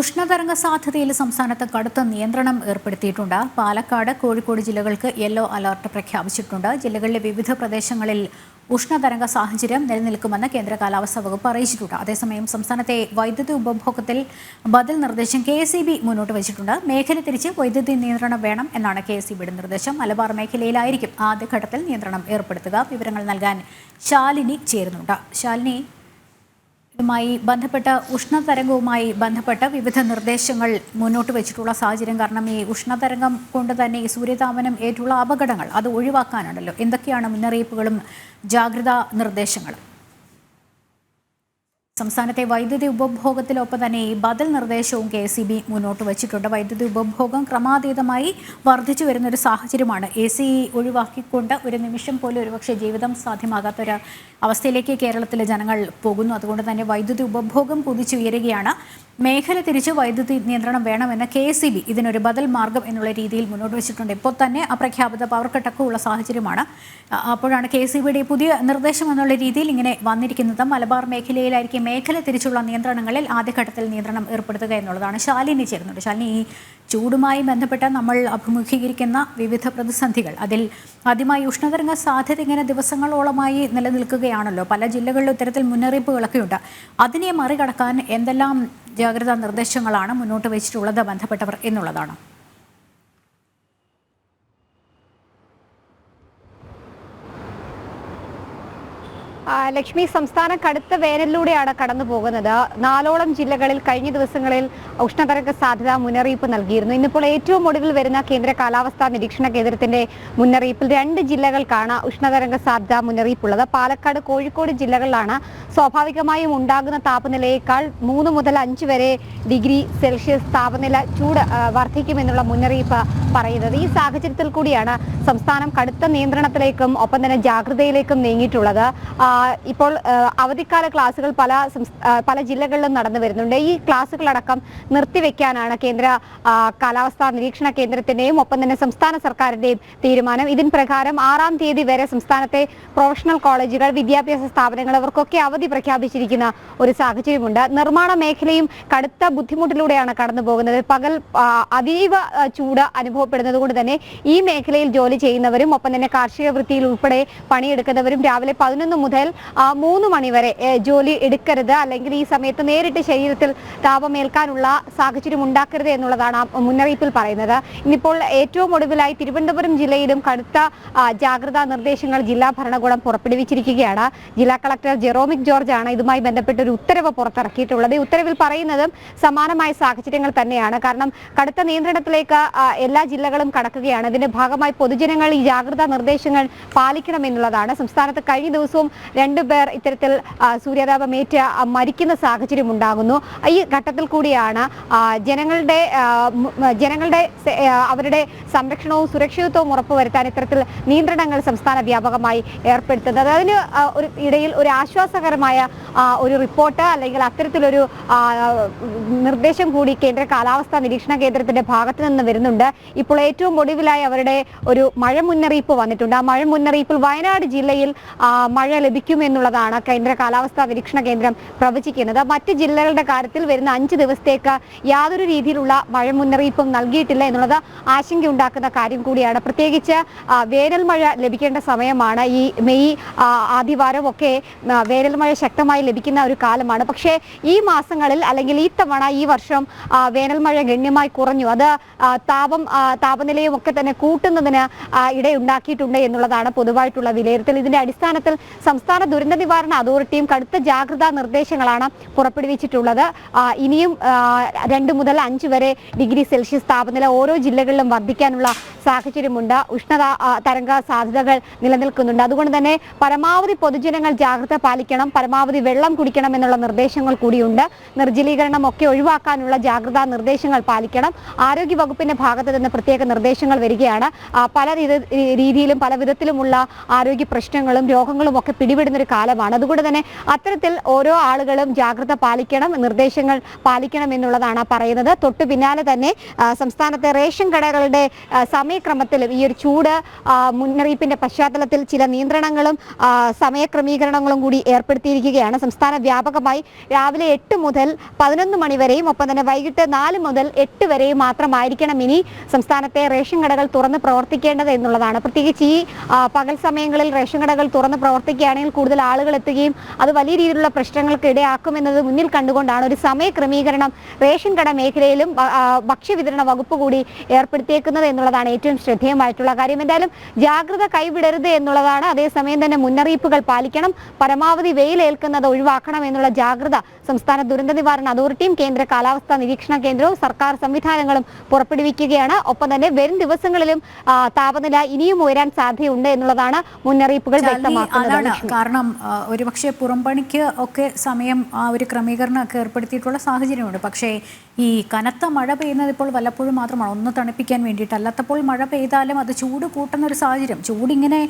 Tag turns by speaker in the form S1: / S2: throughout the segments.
S1: ഉഷ്ണതരംഗ സാധ്യതയിൽ സംസ്ഥാനത്ത് കടുത്ത നിയന്ത്രണം ഏർപ്പെടുത്തിയിട്ടുണ്ട്. പാലക്കാട് കോഴിക്കോട് ജില്ലകൾക്ക് യെല്ലോ അലർട്ട് പ്രഖ്യാപിച്ചിട്ടുണ്ട്. ജില്ലകളിലെ വിവിധ പ്രദേശങ്ങളിൽ ഉഷ്ണതരംഗ സാഹചര്യം നിലനിൽക്കുമെന്ന് കേന്ദ്ര കാലാവസ്ഥാ വകുപ്പ് അറിയിച്ചിട്ടുണ്ട്. അതേസമയം സംസ്ഥാനത്തെ വൈദ്യുതി ഉപഭോഗത്തിൽ ബദൽ നിർദ്ദേശം കെ എസ് മുന്നോട്ട് വച്ചിട്ടുണ്ട്. മേഖല തിരിച്ച് വൈദ്യുതി നിയന്ത്രണം വേണം എന്നാണ് കെ എസ് നിർദ്ദേശം. മലബാർ മേഖലയിലായിരിക്കും ആദ്യഘട്ടത്തിൽ നിയന്ത്രണം ഏർപ്പെടുത്തുക. വിവരങ്ങൾ നൽകാൻ ശാലിനി ചേരുന്നുണ്ട്. ശാലിനി ഇതുമായി ബന്ധപ്പെട്ട ഉഷ്ണതരംഗവുമായി ബന്ധപ്പെട്ട വിവിധ നിർദ്ദേശങ്ങൾ മുന്നോട്ട് വെച്ചിട്ടുള്ള സാഹചര്യം കാരണം ഈ ഉഷ്ണതരംഗം കൊണ്ട് തന്നെ ഈ സൂര്യതാപനം ഏറ്റുള്ള അപകടങ്ങൾ അത് ഒഴിവാക്കാനാണല്ലോ. എന്തൊക്കെയാണ് മുന്നറിയിപ്പുകളും ജാഗ്രതാ നിർദ്ദേശങ്ങളും? സംസ്ഥാനത്തെ വൈദ്യുതി ഉപഭോഗത്തിലൊപ്പം തന്നെ ഈ ബദൽ നിർദ്ദേശവും കെ സി ബി മുന്നോട്ട് വച്ചിട്ടുണ്ട്. വൈദ്യുതി ഉപഭോഗം ക്രമാതീതമായി വർദ്ധിച്ചു വരുന്ന ഒരു സാഹചര്യമാണ് എ സി ഒഴിവാക്കിക്കൊണ്ട് ഒരു നിമിഷം പോലും ഒരുപക്ഷെ ജീവിതം സാധ്യമാകാത്ത ഒരു അവസ്ഥയിലേക്ക് കേരളത്തിലെ ജനങ്ങൾ പോകുന്നു. അതുകൊണ്ട് തന്നെ വൈദ്യുതി ഉപഭോഗം കുതിച്ചുയരുകയാണ് മേഖല തിരിച്ച് വൈദ്യുതി നിയന്ത്രണം വേണമെന്ന കെ എസ് ബി ഇതിനൊരു ബദൽ മാർഗം എന്നുള്ള രീതിയിൽ മുന്നോട്ട് വെച്ചിട്ടുണ്ട്. ഇപ്പോൾ തന്നെ അപ്രഖ്യാപിത പവർ കട്ടൊക്കെ ഉള്ള സാഹചര്യമാണ്. അപ്പോഴാണ് കെ എസ് ബിയുടെ പുതിയ നിർദ്ദേശം എന്നുള്ള രീതിയിൽ ഇങ്ങനെ വന്നിരിക്കുന്നത്. മലബാർ മേഖലയിലായിരിക്കും മേഖല തിരിച്ചുള്ള നിയന്ത്രണങ്ങളിൽ ആദ്യഘട്ടത്തിൽ നിയന്ത്രണം ഏർപ്പെടുത്തുക എന്നുള്ളതാണ് ശാലിനി ചേരുന്നുണ്ട് ശാലിനി ഈ ചൂടുമായി ബന്ധപ്പെട്ട് നമ്മൾ അഭിമുഖീകരിക്കുന്ന വിവിധ പ്രതിസന്ധികൾ അതിൽ ആദ്യമായി ഉഷ്ണതരംഗ സാധ്യത ഇങ്ങനെ ദിവസങ്ങളോളമായി നിലനിൽക്കുകയാണല്ലോ. പല ജില്ലകളിലും ഇത്തരത്തിൽ മുന്നറിയിപ്പുകളൊക്കെ ഉണ്ട് അതിനെ മറികടക്കാൻ എന്തെല്ലാം ജാഗ്രതാ നിർദ്ദേശങ്ങളാണ് മുന്നോട്ട് വെച്ചിട്ടുള്ളത് ബന്ധപ്പെട്ടവർ എന്നുള്ളതാണ്.
S2: ലക്ഷ്മി സംസ്ഥാനം കടുത്ത വേനലിലൂടെയാണ് കടന്നു പോകുന്നത്. നാലോളം ജില്ലകളിൽ കഴിഞ്ഞ ദിവസങ്ങളിൽ ഉഷ്ണതരംഗ സാധ്യത മുന്നറിയിപ്പ് നൽകിയിരുന്നു. ഇന്നിപ്പോൾ ഏറ്റവും ഒടുവിൽ വരുന്ന കേന്ദ്ര കാലാവസ്ഥാ നിരീക്ഷണ കേന്ദ്രത്തിന്റെ മുന്നറിയിപ്പിൽ രണ്ട് ജില്ലകൾക്കാണ് ഉഷ്ണതരംഗ സാധ്യത മുന്നറിയിപ്പുള്ളത്. പാലക്കാട് കോഴിക്കോട് ജില്ലകളിലാണ് സ്വാഭാവികമായും ഉണ്ടാകുന്ന താപനിലയേക്കാൾ മൂന്ന് മുതൽ അഞ്ച് വരെ ഡിഗ്രി സെൽഷ്യസ് താപനില ചൂട് വർദ്ധിക്കുമെന്നുള്ള മുന്നറിയിപ്പ് പറയുന്നത്. ഈ സാഹചര്യത്തിൽ കൂടിയാണ് സംസ്ഥാനം കടുത്ത നിയന്ത്രണത്തിലേക്കും ഒപ്പം തന്നെ ജാഗ്രതയിലേക്കും നീങ്ങിയിട്ടുള്ളത്. ഇപ്പോൾ അവധിക്കാല ക്ലാസുകൾ പല പല ജില്ലകളിലും നടന്നു വരുന്നുണ്ട്. ഈ ക്ലാസുകളടക്കം നിർത്തിവെക്കാനാണ് കേന്ദ്ര കാലാവസ്ഥാ നിരീക്ഷണ കേന്ദ്രത്തിന്റെയും ഒപ്പം തന്നെ സംസ്ഥാന സർക്കാരിന്റെയും തീരുമാനം. ഇതിന് പ്രകാരം ആറാം തീയതി വരെ സംസ്ഥാനത്തെ പ്രൊഫഷണൽ കോളേജുകൾ വിദ്യാഭ്യാസ സ്ഥാപനങ്ങൾ അവർക്കൊക്കെ അവധി പ്രഖ്യാപിച്ചിരിക്കുന്ന ഒരു സാഹചര്യമുണ്ട്. നിർമ്മാണ മേഖലയും കടുത്ത ബുദ്ധിമുട്ടിലൂടെയാണ് കടന്നു പോകുന്നത് പകൽ അതീവ ചൂട് അനുഭവപ്പെടുന്നത് കൊണ്ട് തന്നെ ഈ മേഖലയിൽ ജോലി ചെയ്യുന്നവരും ഒപ്പം തന്നെ കാർഷിക വൃത്തിയിൽ ഉൾപ്പെടെ പണിയെടുക്കുന്നവരും രാവിലെ പതിനൊന്ന് മുതൽ മൂന്ന് മണിവരെ ജോലി എടുക്കരുത് അല്ലെങ്കിൽ ഈ സമയത്ത് നേരിട്ട് ശരീരത്തിൽ താപമേൽക്കാനുള്ള സാഹചര്യം ഉണ്ടാക്കരുത് എന്നുള്ളതാണ് മുന്നറിയിപ്പിൽ പറയുന്നത്. ഇന്നിപ്പോൾ ഏറ്റവും ഒടുവിലായി തിരുവനന്തപുരം ജില്ലയിലും കടുത്ത ജാഗ്രതാ നിർദ്ദേശങ്ങൾ ജില്ലാ ഭരണകൂടം പുറപ്പെടുവിച്ചിരിക്കുകയാണ്. ജില്ലാ കളക്ടർ ജെറോമിക് ജോർജ് ആണ് ഇതുമായി ബന്ധപ്പെട്ട് ഒരു ഉത്തരവ് പുറത്തിറക്കിയിട്ടുള്ളത്. ഈ ഉത്തരവിൽ പറയുന്നതും സമാനമായ സാഹചര്യങ്ങൾ തന്നെയാണ്. കാരണം കടുത്ത നിയന്ത്രണത്തിലേക്ക് എല്ലാ ജില്ലകളും കടക്കുകയാണ്. ഇതിന്റെ ഭാഗമായി പൊതുജനങ്ങൾ ഈ ജാഗ്രതാ നിർദ്ദേശങ്ങൾ പാലിക്കണമെന്നുള്ളതാണ്. സംസ്ഥാനത്ത് കഴിഞ്ഞ ദിവസവും രണ്ടുപേർ ഇത്തരത്തിൽ സൂര്യതാപമേറ്റ് മരിക്കുന്ന സാഹചര്യം ഉണ്ടാകുന്നു. ഈ ഘട്ടത്തിൽ കൂടിയാണ് ജനങ്ങളുടെ ജനങ്ങളുടെ അവരുടെ സംരക്ഷണവും സുരക്ഷിതത്വവും ഉറപ്പുവരുത്താൻ ഇത്തരത്തിൽ നിയന്ത്രണങ്ങൾ സംസ്ഥാന വ്യാപകമായി ഏർപ്പെടുത്തുന്നത്. അതിന് ഒരു ഇടയിൽ ഒരു ആശ്വാസകരമായ ഒരു റിപ്പോർട്ട് അല്ലെങ്കിൽ അത്തരത്തിലൊരു നിർദ്ദേശം കൂടി കേന്ദ്ര കാലാവസ്ഥാ നിരീക്ഷണ കേന്ദ്രത്തിന്റെ ഭാഗത്ത് നിന്ന് വരുന്നുണ്ട്. ഇപ്പോൾ ഏറ്റവും ഒടുവിലായി അവരുടെ ഒരു മഴ മുന്നറിയിപ്പ് വന്നിട്ടുണ്ട്. ആ മഴ മുന്നറിയിപ്പിൽ വയനാട് ജില്ലയിൽ മഴ മഴ ലഭിക്കുമെന്നുള്ളതാണ് കേന്ദ്ര കാലാവസ്ഥാ നിരീക്ഷണ കേന്ദ്രം പ്രവചിക്കുന്നത്. മറ്റ് ജില്ലകളുടെ കാര്യത്തിൽ വരുന്ന അഞ്ച് ദിവസത്തേക്ക് യാതൊരു രീതിയിലുള്ള മഴ മുന്നറിയിപ്പും നൽകിയിട്ടില്ല എന്നുള്ളത് ആശങ്കയുണ്ടാക്കുന്ന കാര്യം കൂടിയാണ്. പ്രത്യേകിച്ച് വേനൽ മഴ ലഭിക്കേണ്ട സമയമാണ്. ഈ മെയ് ആദിവാരം ഒക്കെ വേനൽ മഴ ശക്തമായി ലഭിക്കുന്ന ഒരു കാലമാണ്. പക്ഷേ ഈ മാസങ്ങളിൽ അല്ലെങ്കിൽ ഈ തവണ ഈ വർഷം വേനൽ മഴ ഗണ്യമായി കുറഞ്ഞു. അത് താപം താപനിലയും ഒക്കെ തന്നെ കൂട്ടുന്നതിന് ഇടയുണ്ടാക്കിയിട്ടുണ്ട് എന്നുള്ളതാണ് പൊതുവായിട്ടുള്ള വിലയിരുത്തൽ. ഇതിന്റെ അടിസ്ഥാനത്തിൽ സംസ്ഥാന ദുരന്ത നിവാരണ അതോറിറ്റിയും കടുത്ത ജാഗ്രതാ നിർദ്ദേശങ്ങളാണ് പുറപ്പെടുവിച്ചിട്ടുള്ളത്. ഇനിയും രണ്ട് മുതൽ അഞ്ച് വരെ ഡിഗ്രി സെൽഷ്യസ് താപനില ഓരോ ജില്ലകളിലും വർദ്ധിക്കാനുള്ള സാഹചര്യമുണ്ട്. ഉഷ്ണത തരംഗ സാധ്യതകൾ നിലനിൽക്കുന്നുണ്ട്. അതുകൊണ്ട് തന്നെ പരമാവധി പൊതുജനങ്ങൾ ജാഗ്രത പാലിക്കണം പരമാവധി വെള്ളം കുടിക്കണം എന്നുള്ള നിർദ്ദേശങ്ങൾ കൂടിയുണ്ട്. നിർജലീകരണം ഒക്കെ ഒഴിവാക്കാനുള്ള ജാഗ്രതാ നിർദ്ദേശങ്ങൾ പാലിക്കണം. ആരോഗ്യ വകുപ്പിന്റെ ഭാഗത്ത് നിന്ന് പ്രത്യേക നിർദ്ദേശങ്ങൾ വരികയാണ്. പല രീതിയിലും പല വിധത്തിലുമുള്ള ആരോഗ്യ പ്രശ്നങ്ങളും രോഗങ്ങളും ഒക്കെ പിടിപെടുന്ന ഒരു കാലമാണ്. അതുകൊണ്ട് തന്നെ അത്തരത്തിൽ ഓരോ ആളുകളും ജാഗ്രത പാലിക്കണം നിർദ്ദേശങ്ങൾ പാലിക്കണം എന്നുള്ളതാണ് പറയുന്നത്. തൊട്ടു പിന്നാലെ തന്നെ സംസ്ഥാനത്തെ റേഷൻ കടകളുടെ സമയക്രമത്തിലും ഈ ഒരു ചൂട് മുന്നറിയിപ്പിന്റെ പശ്ചാത്തലത്തിൽ ചില നിയന്ത്രണങ്ങളും സമയക്രമീകരണങ്ങളും കൂടി ഏർപ്പെടുത്തിയിരിക്കുകയാണ്. സംസ്ഥാന വ്യാപകമായി രാവിലെ എട്ട് മുതൽ പതിനൊന്ന് മണി വരെയും ഒപ്പം തന്നെ വൈകിട്ട് നാല് മുതൽ എട്ട് വരെയും മാത്രമായിരിക്കണം ഇനി സംസ്ഥാനത്തെ റേഷൻ കടകൾ തുറന്ന് പ്രവർത്തിക്കേണ്ടത് എന്നുള്ളതാണ്. പ്രത്യേകിച്ച് ഈ പകൽ സമയങ്ങളിൽ റേഷൻ കടകൾ തുറന്ന് പ്രവർത്തിക്കുകയാണെങ്കിൽ കൂടുതൽ ആളുകൾ എത്തുകയും അത് വലിയ രീതിയിലുള്ള പ്രശ്നങ്ങൾക്ക് ഇടയാക്കുമെന്നത് മുന്നിൽ കണ്ടുകൊണ്ടാണ് ഒരു സമയ ക്രമീകരണം റേഷൻ കട മേഖലയിലും ഭക്ഷ്യവിതരണ വകുപ്പ് കൂടി ഏർപ്പെടുത്തിയേക്കുന്നത് എന്നുള്ളതാണ് ഏറ്റവും ശ്രദ്ധേയമായിട്ടുള്ള കാര്യം. എന്തായാലും ജാഗ്രത കൈവിടരുത് എന്നുള്ളതാണ്. അതേസമയം തന്നെ മുന്നറിയിപ്പുകൾ പാലിക്കണം. പരമാവധി വെയിലേൽക്കുന്നത് ഒഴിവാക്കണം എന്നുള്ള ജാഗ്രത സംസ്ഥാന ദുരന്ത നിവാരണ അതോറിറ്റിയും കേന്ദ്ര കാലാവസ്ഥാ നിരീക്ഷണ കേന്ദ്രവും സർക്കാർ സംവിധാനങ്ങളും പുറപ്പെടുവിക്കുകയാണ്. ഒപ്പം തന്നെ വരും ദിവസങ്ങളിലും താപനില ഇനിയും ഉയരാൻ സാധ്യതയുണ്ട് എന്നുള്ളതാണ് മുന്നറിയിപ്പുകൾ വ്യക്തമാക്കുന്നത്.
S1: കാരണം ഒരുപക്ഷെ പുറംപണിക്ക് ഒക്കെ സമയം ആ ഒരു ക്രമീകരണമൊക്കെ ഏർപ്പെടുത്തിയിട്ടുള്ള സാഹചര്യമുണ്ട്. പക്ഷേ ഈ കനത്ത മഴ പെയ്യുന്നത് ഇപ്പോൾ വല്ലപ്പോഴും മാത്രമാണ്. ഒന്ന് തണുപ്പിക്കാൻ വേണ്ടിയിട്ട്. അല്ലാത്തപ്പോൾ മഴ പെയ്താലും അത് ചൂട് കൂട്ടുന്ന ഒരു സാഹചര്യം. ചൂടിങ്ങനെ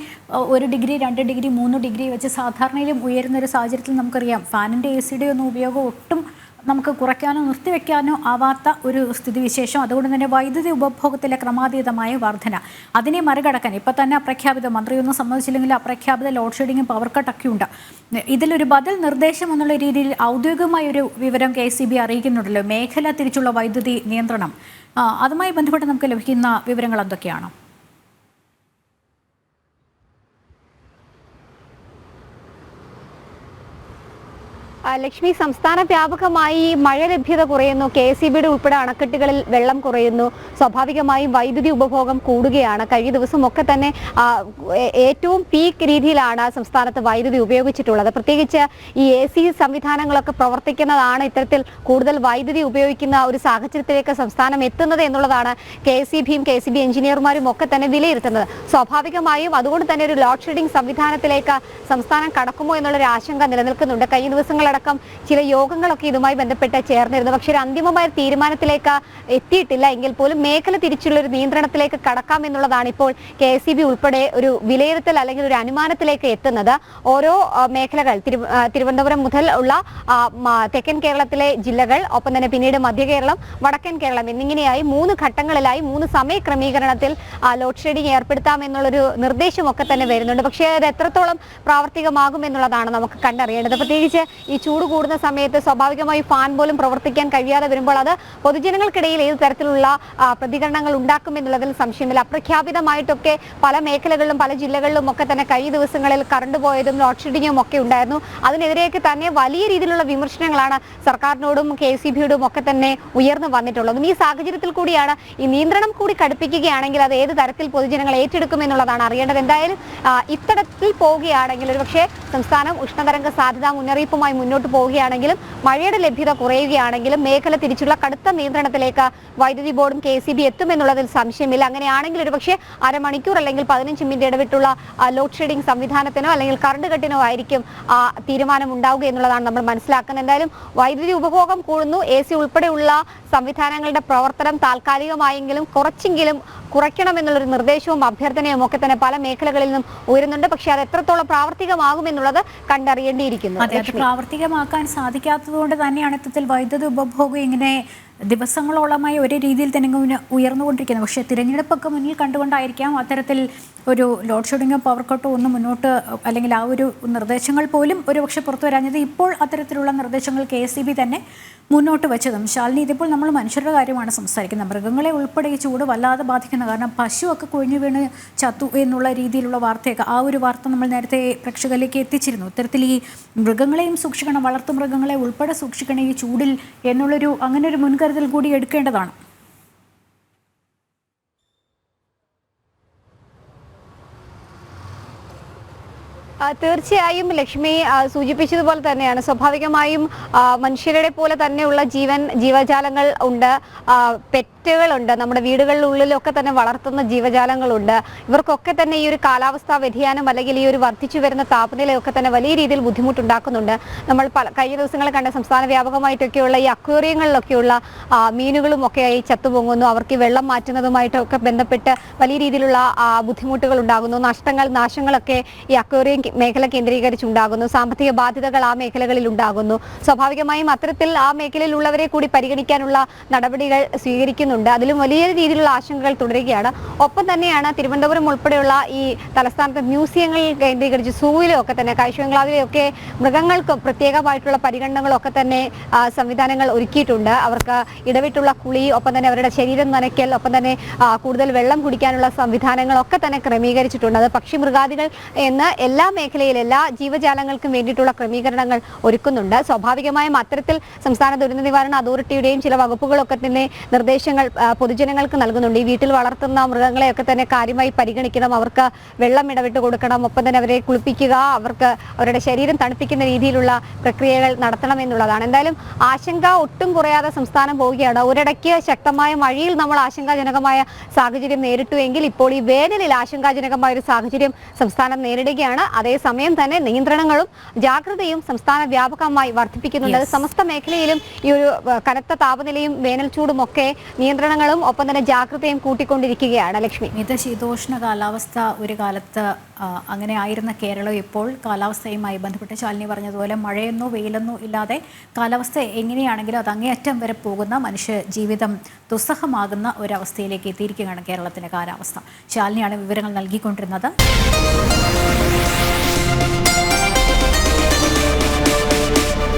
S1: ഒരു ഡിഗ്രി രണ്ട് ഡിഗ്രി മൂന്ന് ഡിഗ്രി വെച്ച് സാധാരണയിലും ഉയരുന്ന ഒരു സാഹചര്യത്തിൽ നമുക്കറിയാം. ഫാനിന്റെ എ സിയുടെ ഒന്നും ഉപയോഗം ഒട്ടും നമുക്ക് കുറയ്ക്കാനോ നിർത്തിവെക്കാനോ ആവാത്ത ഒരു സ്ഥിതിവിശേഷം. അതുകൊണ്ട് തന്നെ വൈദ്യുതി ഉപഭോഗത്തിലെ ക്രമാതീതമായ വർധന. അതിനെ മറികടക്കാൻ ഇപ്പം തന്നെ അപ്രഖ്യാപിത മന്ത്രിയൊന്നും സംബന്ധിച്ചില്ലെങ്കിൽ അപ്രഖ്യാപിത ലോഡ് ഷെഡിങ്ങും പവർ കട്ടൊക്കെ ഉണ്ട്. ഇതിലൊരു ബദൽ നിർദ്ദേശം എന്നുള്ള രീതിയിൽ ഔദ്യോഗികമായ ഒരു വിവരം കെ സി ബി അറിയിക്കുന്നുണ്ടല്ലോ. മേഖല തിരിച്ചുള്ള വൈദ്യുതി നിയന്ത്രണം. അതുമായി ബന്ധപ്പെട്ട് നമുക്ക് ലഭിക്കുന്ന വിവരങ്ങൾ എന്തൊക്കെയാണ്
S2: ആ, ലക്ഷ്മി സംസ്ഥാന വ്യാപകമായി മഴ ലഭ്യത കുറയുന്നു. കെ എസ് ബിയുടെ ഉൾപ്പെടെ അണക്കെട്ടുകളിൽ വെള്ളം കുറയുന്നു. സ്വാഭാവികമായും വൈദ്യുതി ഉപഭോഗം കൂടുകയാണ്. കഴിഞ്ഞ ദിവസമൊക്കെ തന്നെ ഏറ്റവും പീക്ക് രീതിയിലാണ് സംസ്ഥാനത്ത് വൈദ്യുതി ഉപയോഗിച്ചിട്ടുള്ളത്. പ്രത്യേകിച്ച് ഈ എ സി സംവിധാനങ്ങളൊക്കെ പ്രവർത്തിക്കുന്നതാണ് ഇത്തരത്തിൽ കൂടുതൽ വൈദ്യുതി ഉപയോഗിക്കുന്ന ഒരു സാഹചര്യത്തിലേക്ക് സംസ്ഥാനം എത്തുന്നത് എന്നുള്ളതാണ് കെ എസ് സി ബിയും കെ എസ് ബി എഞ്ചിനീയർമാരും ഒക്കെ തന്നെ വിലയിരുത്തുന്നത്. സ്വാഭാവികമായും അതുകൊണ്ട് തന്നെ ഒരു ലോഡ് ഷെഡിംഗ് സംവിധാനത്തിലേക്ക് സംസ്ഥാനം കടക്കുമോ എന്നുള്ളൊരു ആശങ്ക നിലനിൽക്കുന്നുണ്ട്. കഴിഞ്ഞ ദിവസങ്ങളടക്കം ചില യോഗങ്ങളൊക്കെ ഇതുമായി ബന്ധപ്പെട്ട് ചേർന്നിരുന്നു. പക്ഷേ ഒരു അന്തിമമായ തീരുമാനത്തിലേക്ക് എത്തിയിട്ടില്ല. എങ്കിൽ പോലും മേഖല തിരിച്ചുള്ള ഒരു നിയന്ത്രണത്തിലേക്ക് കടക്കാം എന്നുള്ളതാണ് ഇപ്പോൾ കെ ഉൾപ്പെടെ ഒരു വിലയിരുത്തൽ അല്ലെങ്കിൽ ഒരു അനുമാനത്തിലേക്ക് എത്തുന്നത്. ഓരോ മേഖലകൾ തിരുവനന്തപുരം മുതൽ ഉള്ള തെക്കൻ കേരളത്തിലെ ജില്ലകൾ ഒപ്പം തന്നെ പിന്നീട് മധ്യ കേരളം വടക്കൻ കേരളം എന്നിങ്ങനെയായി മൂന്ന് ഘട്ടങ്ങളിലായി മൂന്ന് സമയ ക്രമീകരണത്തിൽ ലോഡ് ഷെഡിംഗ് ഏർപ്പെടുത്താം എന്നുള്ളൊരു നിർദ്ദേശമൊക്കെ തന്നെ വരുന്നുണ്ട്. പക്ഷേ അത് എത്രത്തോളം പ്രാവർത്തികമാകും എന്നുള്ളതാണ് നമുക്ക് കണ്ടറിയേണ്ടത്. പ്രത്യേകിച്ച് ഈ ചൂട് കൂടുന്ന സമയത്ത് സ്വാഭാവികമായി ഫാൻ പോലും പ്രവർത്തിക്കാൻ കഴിയാതെ വരുമ്പോൾ അത് പൊതുജനങ്ങൾക്കിടയിൽ ഏത് തരത്തിലുള്ള പ്രതികരണങ്ങൾ ഉണ്ടാക്കും എന്നുള്ളതിൽ സംശയമില്ല. അപ്രഖ്യാപിതമായിട്ടൊക്കെ പല മേഖലകളിലും പല ജില്ലകളിലും ഒക്കെ തന്നെ കഴിഞ്ഞ ദിവസങ്ങളിൽ കറണ്ട് പോയതും ലോഡ് ഷെഡിങ്ങും ഒക്കെ ഉണ്ടായിരുന്നു. അതിനെതിരെയൊക്കെ തന്നെ വലിയ രീതിയിലുള്ള വിമർശനങ്ങളാണ് സർക്കാരിനോടും കെ സി ബിയോടും ഒക്കെ തന്നെ ഉയർന്നു വന്നിട്ടുള്ളതും. ഈ സാഹചര്യത്തിൽ കൂടിയാണ് ഈ നിയന്ത്രണം കൂടി കടുപ്പിക്കുകയാണെങ്കിൽ അത് ഏത് തരത്തിൽ പൊതുജനങ്ങൾ ഏറ്റെടുക്കും എന്നുള്ളതാണ് അറിയേണ്ടത്. എന്തായാലും ഇത്തരത്തിൽ പോവുകയാണെങ്കിൽ ഒരുപക്ഷെ സംസ്ഥാനം ഉഷ്ണതരംഗ സാധ്യതാ മുന്നറിയിപ്പുമായി മുന്നോട്ട് പോവുകയാണെങ്കിലും മഴയുടെ ലഭ്യത കുറയുകയാണെങ്കിലും മേഖല തിരിച്ചുള്ള കടുത്ത നിയന്ത്രണത്തിലേക്ക് വൈദ്യുതി ബോർഡും കെ സി ബി എത്തുമെന്നുള്ളതിൽ സംശയമില്ല. അങ്ങനെയാണെങ്കിൽ ഒരുപക്ഷെ അരമണിക്കൂർ അല്ലെങ്കിൽ പതിനഞ്ച് മിനിറ്റ് ഇടവിട്ടുള്ള ലോഡ് ഷെഡിംഗ് സംവിധാനത്തിനോ അല്ലെങ്കിൽ കറണ്ട് കട്ടിനോ ആയിരിക്കും തീരുമാനം ഉണ്ടാവുക എന്നുള്ളതാണ് നമ്മൾ മനസ്സിലാക്കുന്നത്. എന്തായാലും വൈദ്യുതി ഉപഭോഗം കൂടുന്നു. എ സി ഉൾപ്പെടെയുള്ള സംവിധാനങ്ങളുടെ പ്രവർത്തനം താൽക്കാലികമായെങ്കിലും കുറച്ചെങ്കിലും കുറയ്ക്കണം എന്നുള്ളൊരു നിർദ്ദേശവും അഭ്യർത്ഥനയും ഒക്കെ തന്നെ പല മേഖലകളിൽ നിന്നും ഉയരുന്നുണ്ട്. പക്ഷേ അത് എത്രത്തോളം പ്രാവർത്തികമാകുമെന്നുള്ളത് കണ്ടറിയേണ്ടിയിരിക്കുന്നു.
S1: പ്രാവർത്തികമാക്കാൻ സാധിക്കാത്തതുകൊണ്ട് തന്നെയാണ് ഇത്തരത്തിൽ വൈദ്യുതി ഉപഭോഗം ഇങ്ങനെ ദിവസങ്ങളോളമായി ഒരേ രീതിയിൽ തന്നെ ഉയർന്നുകൊണ്ടിരിക്കുന്നത് പക്ഷേ തിരഞ്ഞെടുപ്പൊക്കെ മുന്നിൽ കണ്ടുകൊണ്ടായിരിക്കാം അത്തരത്തിൽ ഒരു ലോഡ് ഷെഡിങ്ങോ പവർ കട്ടോ ഒന്നും മുന്നോട്ട് അല്ലെങ്കിൽ ആ ഒരു നിർദ്ദേശങ്ങൾ പോലും ഒരുപക്ഷെ പുറത്തു വരാഞ്ഞത് ഇപ്പോൾ അത്തരത്തിലുള്ള നിർദ്ദേശങ്ങൾ കെ എസ് ബി തന്നെ മുന്നോട്ട് വെച്ചതും. ശാലിനി ഇതിപ്പോൾ നമ്മൾ മനുഷ്യരുടെ കാര്യമാണ് സംസാരിക്കുന്നത്. മൃഗങ്ങളെ ഉൾപ്പെടെ ഈ ചൂട് വല്ലാതെ ബാധിക്കുന്ന കാരണം പശുവൊക്കെ കൊഴിഞ്ഞു വീണ് ചത്തു എന്നുള്ള രീതിയിലുള്ള വാർത്തയൊക്കെ ആ ഒരു വാർത്ത നമ്മൾ നേരത്തെ പ്രേക്ഷകരിലേക്ക് എത്തിച്ചിരുന്നു. ഇത്തരത്തിൽ ഈ മൃഗങ്ങളെയും സൂക്ഷിക്കണം വളർത്തു മൃഗങ്ങളെ ഉൾപ്പെടെ സൂക്ഷിക്കണം ഈ ചൂടിൽ എന്നുള്ളൊരു അങ്ങനെ ഒരു മുൻകരുതൽ കൂടി എടുക്കേണ്ടതാണ്.
S2: തീർച്ചയായും ലക്ഷ്മി സൂചിപ്പിച്ചതുപോലെ തന്നെയാണ്. സ്വാഭാവികമായും മനുഷ്യരുടെ പോലെ തന്നെയുള്ള ജീവൻ ജീവജാലങ്ങൾ ഉണ്ട്. ആ, പെറ്റുകളുണ്ട് നമ്മുടെ വീടുകളിലുള്ളിലൊക്കെ തന്നെ വളർത്തുന്ന ജീവജാലങ്ങളുണ്ട്. ഇവർക്കൊക്കെ തന്നെ ഈ ഒരു കാലാവസ്ഥാ വ്യതിയാനം അല്ലെങ്കിൽ ഈ ഒരു വർദ്ധിച്ചു വരുന്ന താപനിലയൊക്കെ തന്നെ വലിയ രീതിയിൽ ബുദ്ധിമുട്ടുണ്ടാക്കുന്നുണ്ട്. നമ്മൾ പല കഴിഞ്ഞ ദിവസങ്ങൾ കണ്ട സംസ്ഥാന വ്യാപകമായിട്ടൊക്കെയുള്ള ഈ അക്വേറിയങ്ങളിലൊക്കെയുള്ള മീനുകളും ഒക്കെ ഈ ചത്തുപൊങ്ങുന്നു. അവർക്ക് വെള്ളം മാറ്റുന്നതുമായിട്ടൊക്കെ ബന്ധപ്പെട്ട് വലിയ രീതിയിലുള്ള ബുദ്ധിമുട്ടുകൾ ഉണ്ടാകുന്നു നഷ്ടങ്ങൾ നാശങ്ങളൊക്കെ ഈ അക്വേറിയം മേഖല കേന്ദ്രീകരിച്ചുണ്ടാകുന്നു. സാമ്പത്തിക ബാധ്യതകൾ ആ മേഖലകളിൽ ഉണ്ടാകുന്നു സ്വാഭാവികമായും അത്തരത്തിൽ ആ മേഖലയിലുള്ളവരെ കൂടി പരിഗണിക്കാനുള്ള നടപടികൾ സ്വീകരിക്കുന്നുണ്ട് അതിലും വലിയ രീതിയിലുള്ള ആശങ്കകൾ തുടരുകയാണ്. ഒപ്പം തന്നെയാണ് തിരുവനന്തപുരം ഉൾപ്പെടെയുള്ള ഈ തലസ്ഥാനത്തെ മ്യൂസിയങ്ങളിൽ കേന്ദ്രീകരിച്ച് സൂവിലും ഒക്കെ തന്നെ കാഴ്ചബംഗ്ലാവിലെയൊക്കെ മൃഗങ്ങൾക്ക് പ്രത്യേകമായിട്ടുള്ള പരിഗണനകളൊക്കെ തന്നെ സംവിധാനങ്ങൾ ഒരുക്കിയിട്ടുണ്ട്. അവർക്ക് ഇടവിട്ടുള്ള കുളി ഒപ്പം തന്നെ അവരുടെ ശരീരം നനയ്ക്കൽ ഒപ്പം തന്നെ കൂടുതൽ വെള്ളം കുടിക്കാനുള്ള സംവിധാനങ്ങളൊക്കെ തന്നെ ക്രമീകരിച്ചിട്ടുണ്ട്. അത് പക്ഷി മൃഗാദികൾ എന്ന് എല്ലാ മേഖലയിലും എല്ലാ ജീവജാലങ്ങൾക്കും വേണ്ടിയിട്ടുള്ള ക്രമീകരണങ്ങൾ ഒരുക്കുന്നുണ്ട്. സ്വാഭാവികമായും അത്തരത്തിൽ സംസ്ഥാന ദുരന്ത നിവാരണ അതോറിറ്റിയുടെയും ചില വകുപ്പുകളൊക്കെ തന്നെ നിർദ്ദേശങ്ങൾ ആ, പൊതുജനങ്ങൾക്ക് നൽകുന്നുണ്ട്. ഈ വീട്ടിൽ വളർത്തുന്ന മൃഗങ്ങളെയൊക്കെ തന്നെ കാര്യമായി പരിഗണിക്കണം. അവർക്ക് വെള്ളം ഇടവിട്ട് കൊടുക്കണം. ഒപ്പം തന്നെ അവരെ കുളിപ്പിക്കുക അവർക്ക് അവരുടെ ശരീരം തണുപ്പിക്കുന്ന രീതിയിലുള്ള പ്രക്രിയകൾ നടത്തണം എന്നുള്ളതാണ്. എന്തായാലും ആശങ്ക ഒട്ടും കുറയാതെ സംസ്ഥാനം പോവുകയാണ്. ഒരിടയ്ക്ക് ശക്തമായ മഴയിൽ നമ്മൾ ആശങ്കാജനകമായ സാഹചര്യം നേരിട്ടുവെങ്കിൽ ഇപ്പോൾ ഈ വേനലിൽ ആശങ്കാജനകമായ ഒരു സാഹചര്യം സംസ്ഥാനം നേരിടുകയാണ്. അതേസമയം തന്നെ നിയന്ത്രണങ്ങളും ജാഗ്രതയും സംസ്ഥാന വ്യാപകമായി വർദ്ധിപ്പിക്കുന്നുണ്ട്. സമസ്ത മേഖലയിലും ഈ ഒരു കനത്ത താപനിലയും വേനൽ ചൂടും ഒക്കെ നിയന്ത്രണങ്ങളും ഒപ്പം തന്നെ ജാഗ്രതയും കൂട്ടിക്കൊണ്ടിരിക്കുകയാണ് ലക്ഷ്മി.
S1: മിതശീതോഷ്ണ കാലാവസ്ഥ ഒരു കാലത്ത് അങ്ങനെ ആയിരുന്ന കേരളം ഇപ്പോൾ കാലാവസ്ഥയുമായി ബന്ധപ്പെട്ട് ശാലിനി പറഞ്ഞതുപോലെ മഴയെന്നോ വെയിലെന്നോ ഇല്ലാതെ കാലാവസ്ഥ എങ്ങനെയാണെങ്കിലും അത് അങ്ങേയറ്റം വരെ പോകുന്ന മനുഷ്യ ജീവിതം ദുസ്സഹമാകുന്ന ഒരവസ്ഥയിലേക്ക് എത്തിയിരിക്കുകയാണ് കേരളത്തിന്റെ കാലാവസ്ഥ. ശാലിനിയാണ് വിവരങ്ങൾ നൽകിക്കൊണ്ടിരുന്നത്.